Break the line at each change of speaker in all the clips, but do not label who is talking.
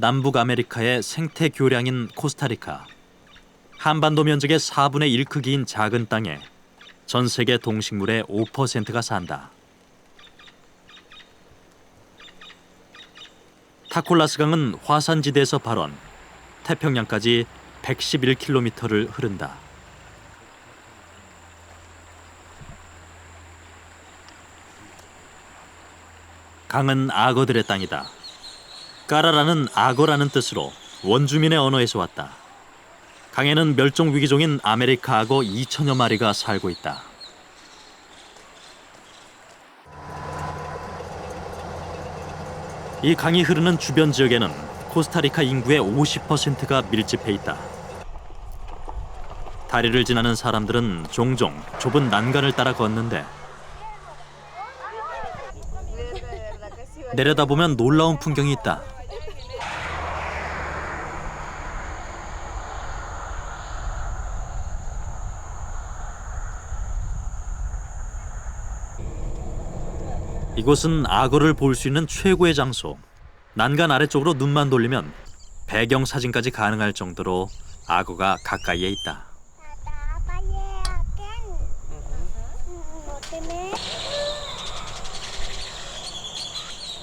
남북 아메리카의 생태 교량인 코스타리카. 한반도 면적의 4분의 1 크기인 작은 땅에 전 세계 동식물의 5%가 산다. 타콜라스 강은 화산지대에서 발원, 태평양까지 111km를 흐른다. 강은 악어들의 땅이다. 까라라는 악어라는 뜻으로 원주민의 언어에서 왔다. 강에는 멸종 위기종인 아메리카 악어 2천여 마리가 살고 있다. 이 강이 흐르는 주변 지역에는 코스타리카 인구의 50%가 밀집해 있다. 다리를 지나는 사람들은 종종 좁은 난간을 따라 걷는데 내려다보면 놀라운 풍경이 있다. 이곳은 악어를 볼 수 있는 최고의 장소. 난간 아래쪽으로 눈만 돌리면 배경 사진까지 가능할 정도로 악어가 가까이에 있다.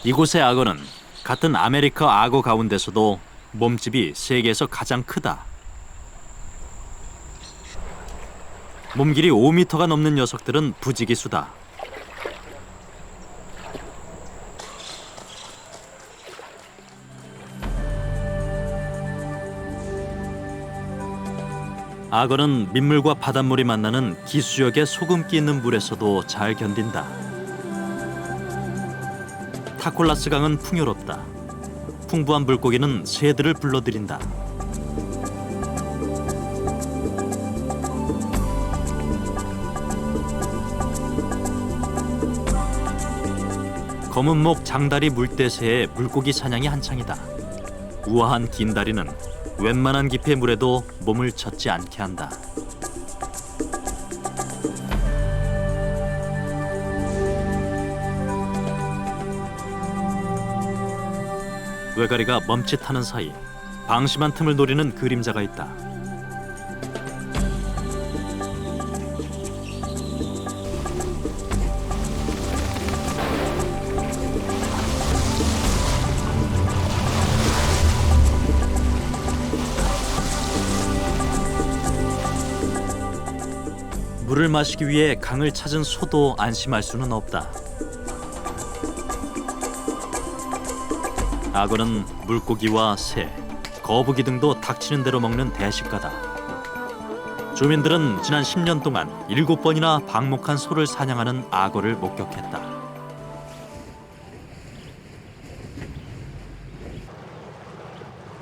이곳의 악어는 같은 아메리카 악어 가운데서도 몸집이 세계에서 가장 크다. 몸 길이 5m가 넘는 녀석들은 부지기수다. 악어는 민물과 바닷물이 만나는 기수역의 소금기 있는 물에서도 잘 견딘다. 타콜라스 강은 풍요롭다. 풍부한 물고기는 새들을 불러들인다. 검은목 장다리 물대새의 물고기 사냥이 한창이다. 우아한 긴 다리는 웬만한 깊이의 물에도 몸을 젖지 않게 한다. 외가리가 멈칫하는 사이 방심한 틈을 노리는 그림자가 있다. 물을 마시기 위해 강을 찾은 소도 안심할 수는 없다. 악어는 물고기와 새, 거북이 등도 닥치는 대로 먹는 대식가다. 주민들은 지난 10년 동안 7번이나 방목한 소를 사냥하는 악어를 목격했다.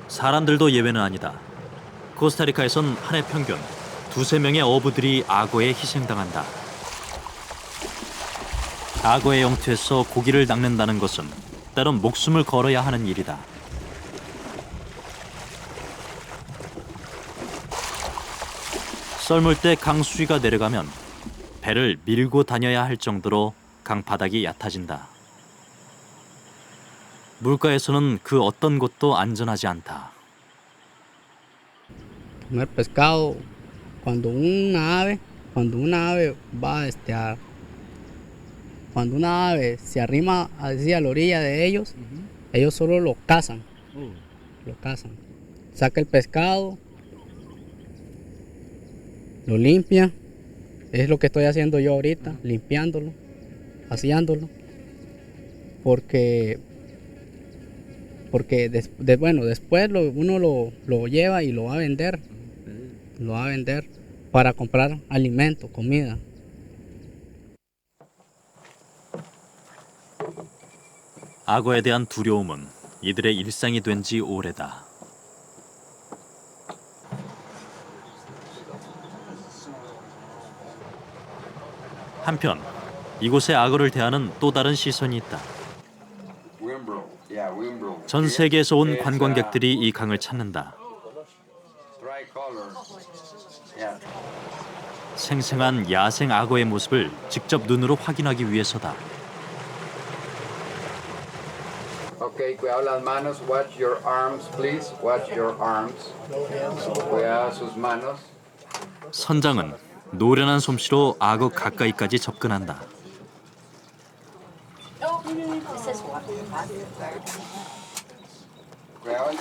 사람들도 예외는 아니다. 코스타리카에선 한 해 평균 두세 명의 어부들이 악어에 희생당한다. 악어의 영토에서 고기를 낚는다는 것은 때론 목숨을 걸어야 하는 일이다. 썰물 때 강수위가 내려가면 배를 밀고 다녀야 할 정도로 강바닥이 얕아진다. 물가에서는 그 어떤 곳도 안전하지 않다.
Cuando una ave cuando una ave va este a cuando una ave se arrima hacia la orilla de ellos ellos solo lo cazan lo cazan. Saca el pescado lo limpia es lo que estoy haciendo yo ahorita limpiándolo aseándolo porque porque des- de- bueno después lo- uno lo, lo lleva y lo va a vender lo va a vender para comprar alimento, comida.
악어에 대한 두려움은 이들의 일상이 된 지 오래다. 한편 이곳의 악어를 대하는 또 다른 시선이 있다. 전 세계에서 온 관광객들이 이 강을 찾는다. 생생한 야생 악어의 모습을 직접 눈으로 확인하기 위해서다.
Ok, cuidado las manos. Watch your arms, please. Watch your arms. Cuidado sus manos.
선장은 노련한 솜씨로 악어 가까이까지 접근한다.
Cuidado.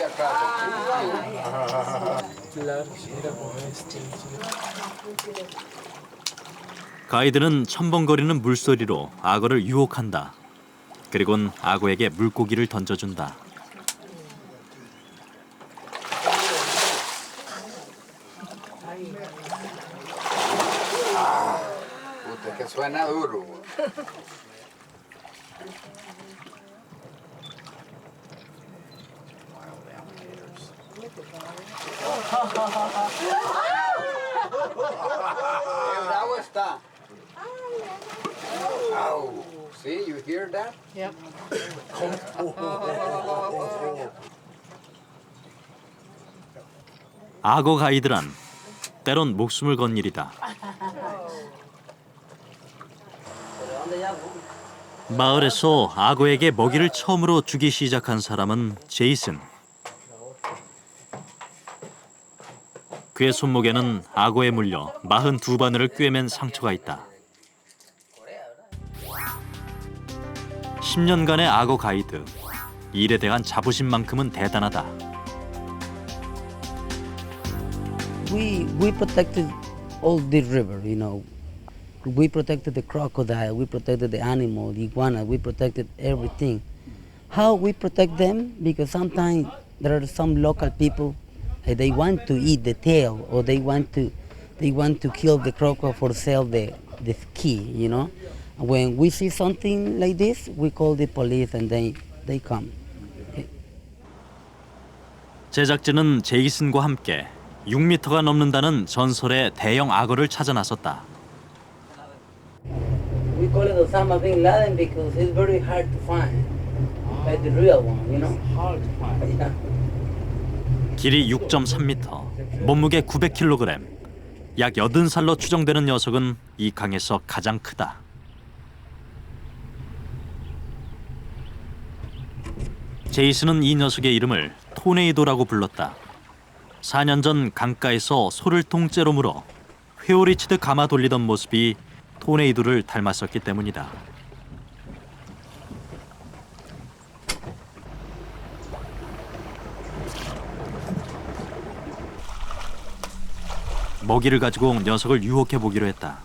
가이드는 첨벙거리는 물소리로 악어를 유혹한다. 그리곤 악어에게 물고기를 던져준다.
Qué bravo está. Au. See, you hear that?
악어 가이드란 때론 목숨을 건 일이다. 마을에서 악어에게 먹이를 처음으로 주기 시작한 사람은 제이슨. 그의 손목에는 악어에 물려 42바늘을 꿰맨 상처가 있다. 10년간의 악어 가이드. 이 일에 대한 자부심만큼은 대단하다.
we we protected all the river you know we protected the crocodile we protected the animal the iguana we protected everything how we protect them because sometimes there are some local people uh, they want to eat the tail or they want to they want to kill the crocodile for sell the the key you know when we see something like this we call the police and they they come
제작진은 제이슨과 함께 6미터가 넘는다는 전설의 대형 악어를 찾아 나섰다.
We call it Osama bin Laden because it's very hard to find, like the real one, you know.
Hard to find.
Yeah.
길이 6.3m, 몸무게 900kg, 약 80살로 추정되는 녀석은 이 강에서 가장 크다. 제이슨은 이 녀석의 이름을 토네이도라고 불렀다. 4년 전 강가에서 소를 통째로 물어 회오리 치듯 감아 돌리던 모습이 토네이도를 닮았었기 때문이다. 먹이를 가지고 온 녀석을 유혹해 보기로 했다.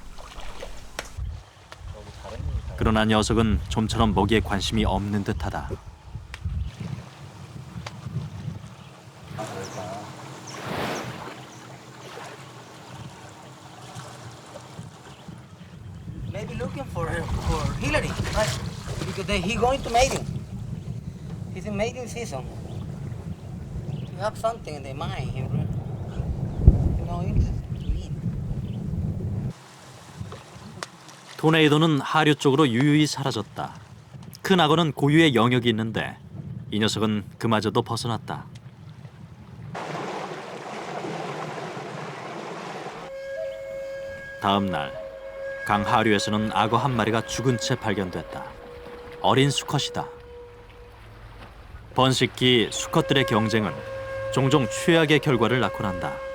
그러나 녀석은 좀처럼 먹이에 관심이 없는 듯하다
know, interest to eat.
토네이도는 하류 쪽으로 유유히 사라졌다. 큰 악어는 고유의 영역이 있는데 이 녀석은 그마저도 벗어났다. 다음 날, 강 하류에서는 악어 한 마리가 죽은 채 발견됐다. 어린 수컷이다. 번식기 수컷들의 경쟁은 종종 최악의 결과를 낳곤 한다.